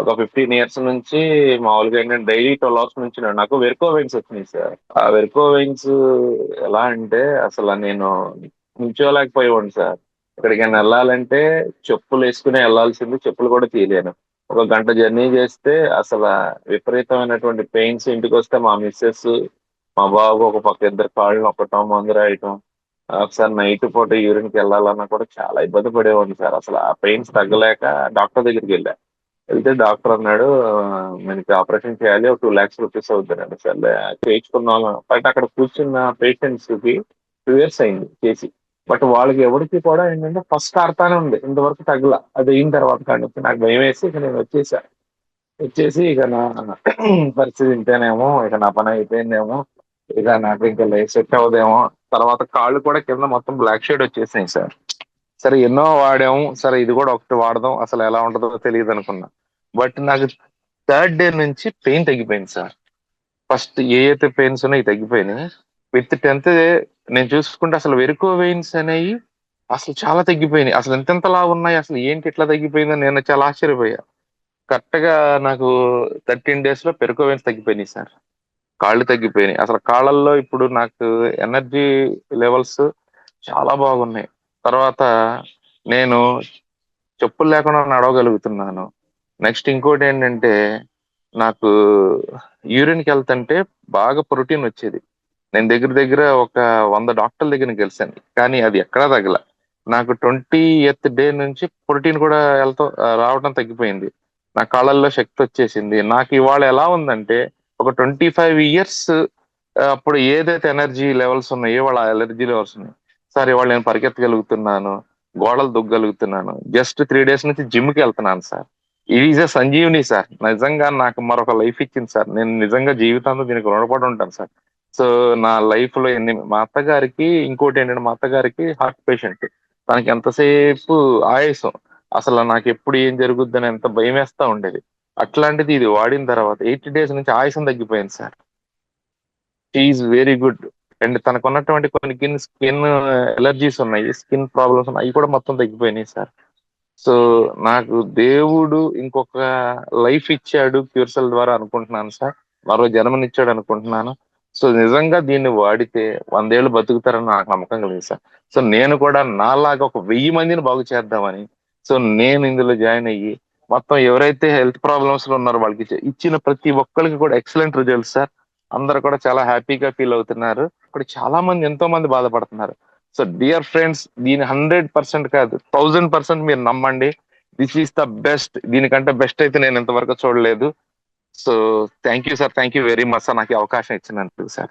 ఒక fifteen years నుంచి మామూలుగా ఏంటంటే డైలీ ట్వెల్వ్ అవర్స్ నుంచి నాకు వెర్కో వెయిన్స్ వచ్చినాయి సార్. ఆ వెర్కో వెయిన్స్ ఎలా అంటే అసలు నేను నిల్చోలేకపోయాను సార్. ఎక్కడికైనా వెళ్ళాలంటే చెప్పులు వేసుకుని వెళ్ళాల్సింది చెప్పులు కూడా తీయలేను. ఒక గంట జర్నీ చేస్తే అసలు విపరీతమైనటువంటి పెయిన్స్ ఇంటికి వస్తే మా మిస్సెస్ మా బాబు ఒక పక్క ఇద్దరు కాళ్ళు నొక్కటం మందు రాయటం ఒకసారి నైట్ పూట యూరిన్కి వెళ్ళాలన్నా కూడా చాలా ఇబ్బంది పడేవాడిని సార్. అసలు ఆ పెయిన్స్ తగ్గలేక డాక్టర్ దగ్గరికి వెళ్ళా. వెళ్తే డాక్టర్ అన్నాడు మనకి ఆపరేషన్ చేయాలి ఒక టూ ల్యాక్స్ రూపీస్ అవుతుందండి సార్. చేయించుకున్నాం బట్ అక్కడ కూర్చున్న పేషెంట్స్కి టూ ఇయర్స్ అయింది చేసి. బట్ వాళ్ళకి ఎవరికి కూడా ఏంటంటే ఫస్ట్ ఆడతానే ఉంది. ఇంతవరకు తగ్గల. అది అయిన తర్వాత కానీ నాకు భయం వేసి ఇక నేను వచ్చేసా. వచ్చేసి ఇక నా పరిస్థితి ఇంతేనేమో. ఇక నా పని అయిపోయిందేమో. ఇక నాకు ఇంకా లైఫ్ సెట్ అవ్వదేమో. తర్వాత కాళ్ళు కూడా కింద మొత్తం బ్లాక్ షేడ్ వచ్చేసాయి సార్. సరే ఎన్నో వాడాము. సరే ఇది కూడా ఒకటి వాడదాం. అసలు ఎలా ఉంటుందో తెలియదు అనుకున్నా బట్ నాకు థర్డ్ డే నుంచి పెయిన్ తగ్గిపోయింది సార్. ఫస్ట్ ఏ అయితే పెయిన్స్ ఉన్నాయో తగ్గిపోయినాయి. విత్ టెన్త్ నేను చూసుకుంటే అసలు వెరుకో వెయిన్స్ అనేవి అసలు చాలా తగ్గిపోయినాయి. అసలు ఎంతెంతలా ఉన్నాయి అసలు ఏంటి ఇట్లా తగ్గిపోయిందని నేను చాలా ఆశ్చర్యపోయా. కరెక్ట్గా నాకు థర్టీన్ డేస్లో పెరుకో వెయిన్స్ తగ్గిపోయినాయి సార్. కాళ్ళు తగ్గిపోయినాయి. అసలు కాళ్ళల్లో ఇప్పుడు నాకు ఎనర్జీ లెవెల్స్ చాలా బాగున్నాయి. తర్వాత నేను చెప్పులు లేకుండా నడవగలుగుతున్నాను. నెక్స్ట్ ఇంకోటి ఏంటంటే నాకు యూరిన్కి వెళ్తుంటే బాగా ప్రోటీన్ వచ్చేది. నేను దగ్గర దగ్గర ఒక వంద డాక్టర్ల దగ్గర గెలిచాను. కానీ అది ఎక్కడా తగ్గల నాకు ట్వంటీ ఎత్ డే నుంచి ప్రోటీన్ కూడా వెళ్తా రావడం తగ్గిపోయింది. నా కాళ్ళల్లో శక్తి వచ్చేసింది. నాకు ఇవాళ ఎలా ఉందంటే ఒక ట్వంటీ ఫైవ్ ఇయర్స్ అప్పుడు ఏదైతే ఎనర్జీ లెవెల్స్ ఉన్నాయో వాళ్ళ ఎనర్జీ లెవెల్స్ ఉన్నాయి. సార్ ఇవాళ నేను పరిగెత్తగలుగుతున్నాను. గోడలు దుగ్గలుగుతున్నాను జస్ట్ త్రీ డేస్ నుంచి జిమ్కి వెళ్తున్నాను సార్. ఈజ్ సంజీవిని సార్ నిజంగా నాకు మరొక లైఫ్ ఇచ్చింది సార్ నేను నిజంగా జీవితంలో దీనికి రుణపడి ఉంటాను సార్ సో నా లైఫ్లో ఎన్ని మా అత్తగారికి ఇంకోటి ఏంటంటే మా అత్తగారికి హార్ట్ పేషెంట్ తనకి ఎంతసేపు ఆయాసం? అసలు నాకు ఎప్పుడు ఏం జరుగుద్దని ఎంత భయం వేస్తా ఉండేది. అట్లాంటిది ఇది వాడిన తర్వాత ఎయిటీ డేస్ నుంచి ఆయాసం తగ్గిపోయింది సార్ షీఈ్ వెరీ గుడ్ అండ్ తనకు ఉన్నటువంటి కొన్ని స్కిన్ స్కిన్ ఎలర్జీస్ ఉన్నాయి స్కిన్ ప్రాబ్లమ్స్ ఉన్నాయి అవి కూడా మొత్తం తగ్గిపోయినాయి సార్ సో నాకు దేవుడు ఇంకొక లైఫ్ ఇచ్చాడు క్యూర్సల్ ద్వారా అనుకుంటున్నాను సార్. మరో జన్మనిచ్చాడు అనుకుంటున్నాను. సో నిజంగా దీన్ని వాడితే వందేళ్ళు బతుకుతారని నాకు నమ్మకం కలిగింది సార్. సో నేను కూడా నాలాగా ఒక వెయ్యి మందిని బాగు చేద్దామని సో నేను ఇందులో జాయిన్ అయ్యి మొత్తం ఎవరైతే హెల్త్ ప్రాబ్లమ్స్లో ఉన్నారో వాళ్ళకి ఇచ్చిన ప్రతి ఒక్కరికి కూడా ఎక్సలెంట్ రిజల్ట్ సార్. అందరు కూడా చాలా హ్యాపీగా ఫీల్ అవుతున్నారు. ఇక్కడ చాలా మంది ఎంతో మంది బాధపడుతున్నారు. సో డియర్ ఫ్రెండ్స్ దీని హండ్రెడ్ పర్సెంట్ కాదు థౌజండ్ పర్సెంట్ మీరు నమ్మండి. దిస్ ఈస్ ద బెస్ట్ దీనికంటే బెస్ట్ అయితే నేను ఇంతవరకు చూడలేదు. So thank you sir thank you very much sir నాకు అవకాశం ఇచ్చినందుకు సార్